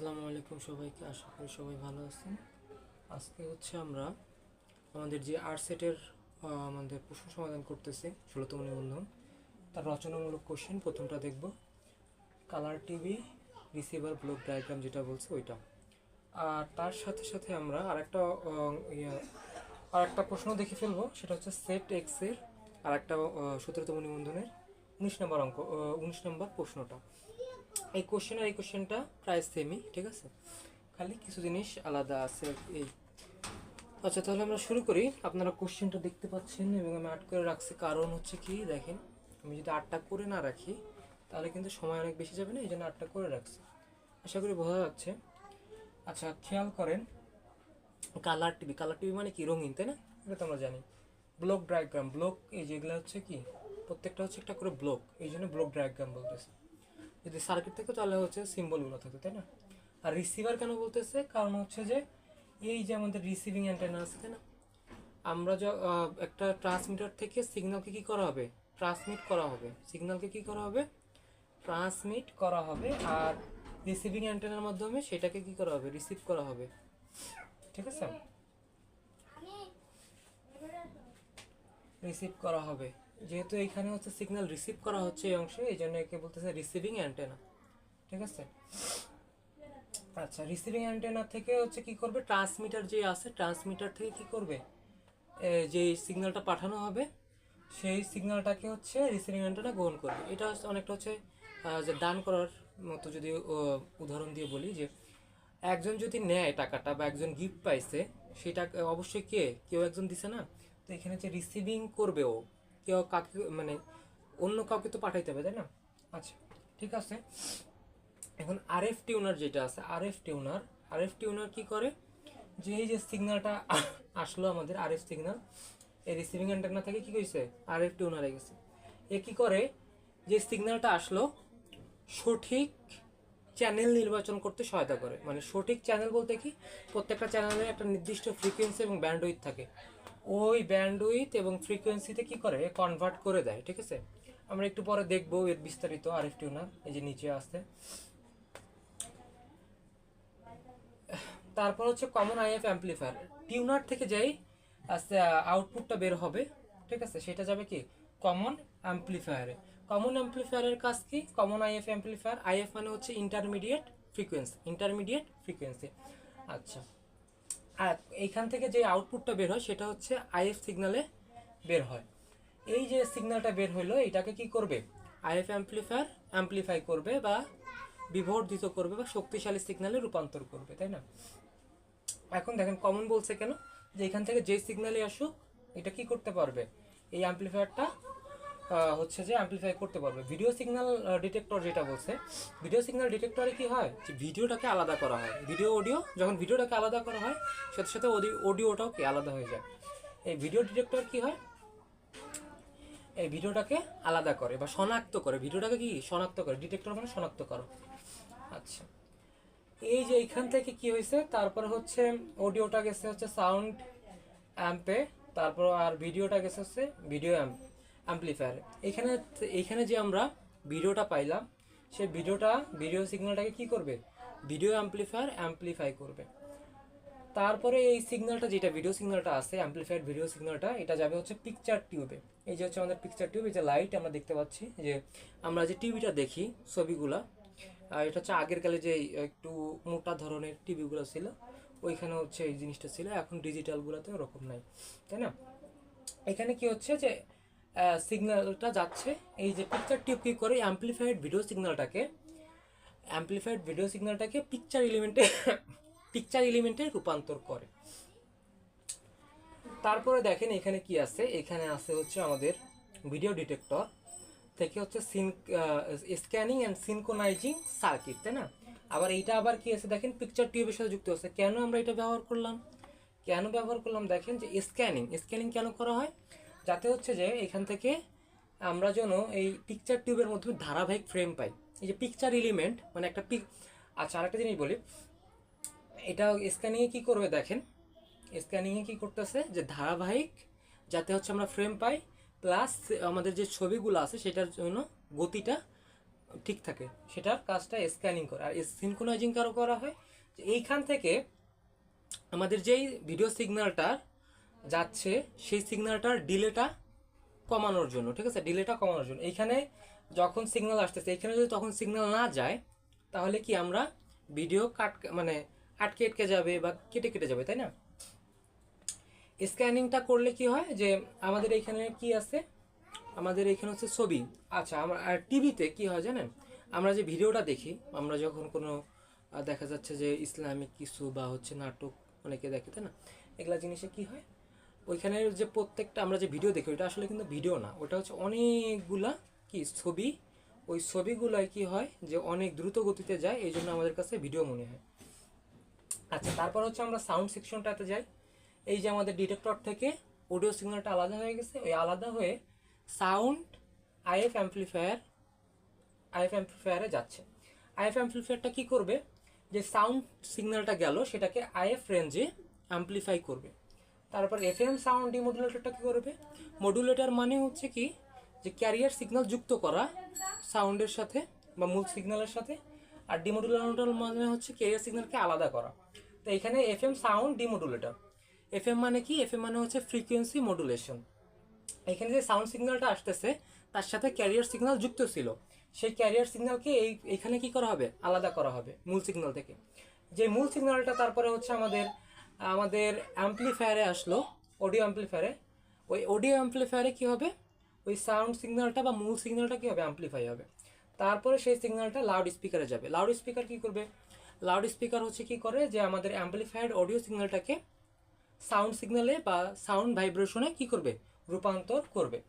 আসসালামু আলাইকুম সবাইকে, আশা করি সবাই ভালো আছেন। আজকে হচ্ছে আমরা আমাদের যে আর্ট সেটের আমাদের প্রশ্ন সমাধান করতেছি, ষোলোতম নিবন্ধন। তার রচনামূলক কোশ্চেন প্রথমটা দেখব। Colour TV receiver block diagram যেটা বলছে ওইটা। আর তার সাথে সাথে আমরা আরেকটা ইয়ে আরেকটা প্রশ্ন দেখে ফেলব, সেটা হচ্ছে সেট এক্সের আর একটা সতেরোতম নিবন্ধনের উনিশ নম্বর অঙ্ক উনিশ নম্বর প্রশ্নটা। এই কোশ্চেন আর এই কোশ্চেনটা প্রায় সেমই ঠিক আছে? খালি কিছু জিনিস আলাদা আছে এই আচ্ছা তাহলে আমরা শুরু করি। আপনারা কোশ্চেনটা দেখতে পাচ্ছেন এবং আমি আট করে রাখছি। কারণ হচ্ছে কি, দেখেন, আমি যদি আটটা করে না রাখি, তাহলে কিন্তু সময় অনেক বেশি যাবে না, এই জন্য আটটা করে রাখছি। আশা করি বোঝা যাচ্ছে। আচ্ছা খেয়াল করেন কালার টিভি কালার টিভি মানে কি? রঙিন, তাই না? এটা তো আমরা জানি। ব্লক ডায়াগ্রাম ব্লক এই যেগুলো হচ্ছে কি? প্রত্যেকটা হচ্ছে একটা করে ব্লক এই জন্য ব্লক ডায়াগ্রাম বলতেছে। যদি সার্কিট থাকে তাহলে হচ্ছে সিম্বলগুলো থাকে তাই না? আর রিসিভার কেন বলতেছে? কারণ হচ্ছে যে এই যে আমাদের রিসিভিং অ্যান্টেনা আছে তাই না? আমরা য একটা ট্রান্সমিটার থেকে সিগন্যালকে কী করা হবে? ট্রান্সমিট করা হবে। সিগন্যালকে কী করা হবে? ট্রান্সমিট করা হবে। আর রিসিভিং অ্যান্টেনার মাধ্যমে সেটাকে কী করা হবে? রিসিভ করা হবে। ঠিক আছে? রিসিভ করা হবে। যেহেতু এখানে হচ্ছে সিগন্যাল রিসিভ করা হচ্ছে এই অংশে, এই জন্য একে বলতেছে রিসিভিং অ্যান্টেনা ঠিক আছে? আচ্ছা রিসিভিং অ্যান্টেনা থেকে হচ্ছে কি করবে? ট্রান্সমিটার যে আছে ট্রান্সমিটার থেকে কি করবে? যে সিগন্যালটা পাঠানো হবে, সেই সিগন্যালটাকে হচ্ছে রিসিভিং অ্যান্টেনা গ্রহণ করবে। এটা হচ্ছে অনেকটা হচ্ছে যে দান করার মতো যদি উদাহরণ দিয়ে বলি যে, একজন যদি নেয় টাকাটা বা একজন গিফট পাইছে, সেটা অবশ্যই কে? কেউ একজন দিছে না? তো এখানে যে রিসিভিং করবে ও কেউ কাকে মানে অন্য কাউকে তো পাঠাইতে হবে, তাই না? আচ্ছা ঠিক আছে। এখন আরএফ টিউনার যেটা আছে R F tuner, R F tuner কি করে? যে এই যে সিগন্যালটা আসলো আমাদের আর এফ সিগনাল এই রিসিভিং অ্যান্টেনা থেকে কি কইছে? আরএফ টিউনারে গেছে। এ কি করে? যে সিগনালটা আসলো, সঠিক চ্যানেল নির্বাচন করতে সহায়তা করে। মানে সঠিক চ্যানেল বলতে কি? প্রত্যেকটা চ্যানেলে একটা নির্দিষ্ট ফ্রিকোয়েন্সি এবং ব্যান্ডউইথ থাকে। ওই ব্যান্ডউইথ এবং ফ্রিকোয়েন্সিতে কি করে? কনভার্ট করে দেয়, ঠিক আছে? আমরা একটু পরে দেখব এর বিস্তারিত আরএফ টিউনার এই যে নিচে আসতে তারপর হচ্ছে কমন আইএফ অ্যাম্পলিফায়ার টিউনার থেকে যেই আউটপুটটা বের হবে, ঠিক আছে? সেটা যাবে কি? কমন অ্যাম্পলিফায়ারে কমন অ্যাম্পলিফায়ারের কাজ কি? কমন আইএফ অ্যাম্পলিফায়ার আইএফ মানে হচ্ছে ইন্টারমিডিয়েট ফ্রিকোয়েন্সি ইন্টারমিডিয়েট ফ্রিকোয়েন্সি আচ্ছা। আর এইখান থেকে যে আউটপুটটা বের হয় সেটা হচ্ছে আইএফ সিগনালে বের হয়। এই যে সিগন্যালটা বের হইল এটাকে কি করবে? আইএফ অ্যাম্পলিফায়ার অ্যাম্পলিফাই করবে বা বিবর্ধিত করবে বা শক্তিশালী সিগনালে রূপান্তর করবে, তাই না? এখন দেখেন কমন বলছে কেন? যে এখান থেকে যে সিগনালে আসুক, এটা কি করতে পারবে? এই অ্যাম্পলিফায়ারটা হচ্ছে যে অ্যাম্পলিফাই করতে পারবে। ভিডিও সিগন্যাল ডিটেক্টর যেটা বলছে ভিডিও সিগন্যাল ডিটেক্টরে কি হয়? যে ভিডিওটাকে আলাদা করা হয়। ভিডিও অডিও যখন ভিডিওটাকে আলাদা করা হয়, সাথে সাথে অডিওটাও কি আলাদা হয়ে যায়। এই ভিডিও ডিটেক্টর কি হয়? এই ভিডিওটাকে আলাদা করে বা শনাক্ত করে। ভিডিওটাকে কি? শনাক্ত করে। ডিটেক্টর মানে শনাক্ত করো। আচ্ছা। এই যে এখান থেকে কি হয়েছে? তারপর হচ্ছে অডিওটা গেছে হচ্ছে সাউন্ড অ্যাম্পে তারপর আর ভিডিওটা গেছে হচ্ছে ভিডিও অ্যাম্প অ্যাম্পলিফায়ারে এখানে এইখানে যে আমরা ভিডিওটা পাইলাম, সে ভিডিওটা ভিডিও সিগন্যালটাকে কি করবে? ভিডিও অ্যাম্পলিফায়ার অ্যাম্পলিফাই করবে। তারপরে এই সিগন্যালটা যেটা ভিডিও সিগন্যালটা আছে অ্যাম্পলিফাইড ভিডিও সিগন্যালটা এটা যাবে হচ্ছে পিকচার টিউবে এই যে হচ্ছে আমাদের পিকচার টিউব এই যে লাইট আমরা দেখতে পাচ্ছি যে আমরা যে টিভিটা দেখি ছবিগুলা এটা হচ্ছে আগের কালে যে একটু মোটা ধরনের টিভিগুলো ছিল, ওইখানে হচ্ছে এই জিনিসটা ছিল, এখন ডিজিটালগুলোতে ওরকম নাই, তাই না? এখানে কি হচ্ছে যে সিগন্যালটা যাচ্ছে। এই যে পিকচার টিউব কি করে অ্যাম্পলিফাইড ভিডিও সিগন্যালটাকে অ্যাম্পলিফাইড ভিডিও সিগন্যালটাকে পিকচার এলিমেন্টে পিকচার এলিমেন্টে রূপান্তর করে। তারপরে দেখেন এখানে কি আছে? এখানে আছে হচ্ছে আমাদের ভিডিও ডিটেক্টর থেকে হচ্ছে sync scanning and synchronising circuit তাই না? আবার এইটা আবার কি আছে দেখেন? পিকচার টিউবের সাথে যুক্ত আছে। কেন আমরা এটা ব্যবহার করলাম? কেন ব্যবহার করলাম? দেখেন যে স্ক্যানিং স্ক্যানিং কেন করা হয়? যাতে হচ্ছে যে এখান থেকে আমরা যেন এই পিকচার টিউবের মধ্যে ধারাবাহিক ফ্রেম পাই। এই যে পিকচার এলিমেন্ট মানে একটা পিক আচ্ছা আরেকটা জিনিস বলি। এটা স্ক্যানিংয়ে কী করবে দেখেন? স্ক্যানিংয়ে কী করতেছে যে ধারাবাহিক যাতে হচ্ছে আমরা ফ্রেম পাই প্লাস আমাদের যে ছবিগুলো আছে সেটার জন্য গতিটা ঠিক থাকে। সেটার কাজটা স্ক্যানিং করে। আর সিনক্রোনাইজিং কারও করা হয়? এইখান থেকে আমাদের যেই ভিডিও সিগন্যালটা যাচ্ছে, সেই সিগন্যালটার ডিলেটা কমানোর জন্য, ঠিক আছে? ডিলেটা কমানোর জন্য। এইখানে যখন সিগন্যাল আসতেছে, এইখানে যদি তখন সিগন্যাল না যায়, তাহলে কি আমরা ভিডিও কাট মানে আটকে আটকে যাবে বা কেটে কেটে যাবে, তাই না? স্ক্যানিংটা করলে কি হয় যে, আমাদের এখানে কি আছে? আমাদের এখানে হচ্ছে ছবি। আচ্ছা আমরা, আর টিভিতে কি হয় জানেন? আমরা যে ভিডিওটা দেখি, আমরা যখন কোনো দেখা যাচ্ছে যে ইসলামিক কিছু বা হচ্ছে নাটক অনেকে দেখে, তাই না? এগুলা জিনিসে কি হয়? ওইখানের যে প্রত্যেকটা আমরা যে ভিডিও দেখি ওটা আসলে কিন্তু ভিডিও না। ওটা হচ্ছে অনেকগুলা কি ছবি। ওই ছবিগুলাই কি হয় যে অনেক দ্রুত গতিতে যায়, এই জন্য আমাদের কাছে ভিডিও মনে হয়। আচ্ছা তারপর হচ্ছে আমরা সাউন্ড সেকশনটাতে যাই। এই যে আমাদের ডিটেক্টর থেকে অডিও সিগন্যালটা আলাদা হয়ে গেছে। ওই আলাদা হয়ে সাউন্ড আইএফ অ্যাম্পলিফায়ার আইএফ অ্যাম্পলিফায়ারে যাচ্ছে। আইএফ অ্যাম্পলিফায়ারটা কি করবে? যে সাউন্ড সিগন্যালটা গেল, সেটাকে আইএফ রেঞ্জে অ্যাম্পলিফাই করবে। তারপর এফএম সাউন্ড ডিমডুলেটরটা কী করবে? মডুলেটর মানে হচ্ছে কি, যে ক্যারিয়ার সিগন্যাল যুক্ত করা সাউন্ডের সাথে বা মূল সিগন্যালের সাথে, আর ডিমডুলেটর মানে হচ্ছে ক্যারিয়ার সিগন্যালকে আলাদা করা। তো এখানে এফএম সাউন্ড ডিমডুলেটর এফএম মানে কি? এফএম মানে হচ্ছে ফ্রিকোয়েন্সি মডুলেশন এখানে যে সাউন্ড সিগন্যালটা আসতেছে, তার সাথে ক্যারিয়ার সিগন্যাল যুক্ত ছিল। সেই ক্যারিয়ার সিগন্যালকে এই, এখানে কি করা হবে? আলাদা করা হবে মূল সিগন্যাল থেকে। যে মূল সিগন্যালটা তারপরে হচ্ছে আমাদের আমাদের অ্যাম্পলিফায়ারে আসলো অডিও অ্যাম্পলিফায়ারে ওই অডিও অ্যাম্পলিফায়ারে কি হবে? ওই সাউন্ড সিগন্যালটা বা মূল সিগন্যালটা কি হবে? অ্যাম্পলিফাই হবে। তারপরে সেই সিগন্যালটা লাউড স্পিকারে যাবে। লাউড স্পিকার কি করবে? লাউড স্পিকার হচ্ছে কি করে? যে আমাদের অ্যাম্পলিফায়ার অডিও সিগন্যালটাকে সাউন্ড সিগন্যালে বা সাউন্ড ভাইব্রেশনে কি করবে? রূপান্তর করবে।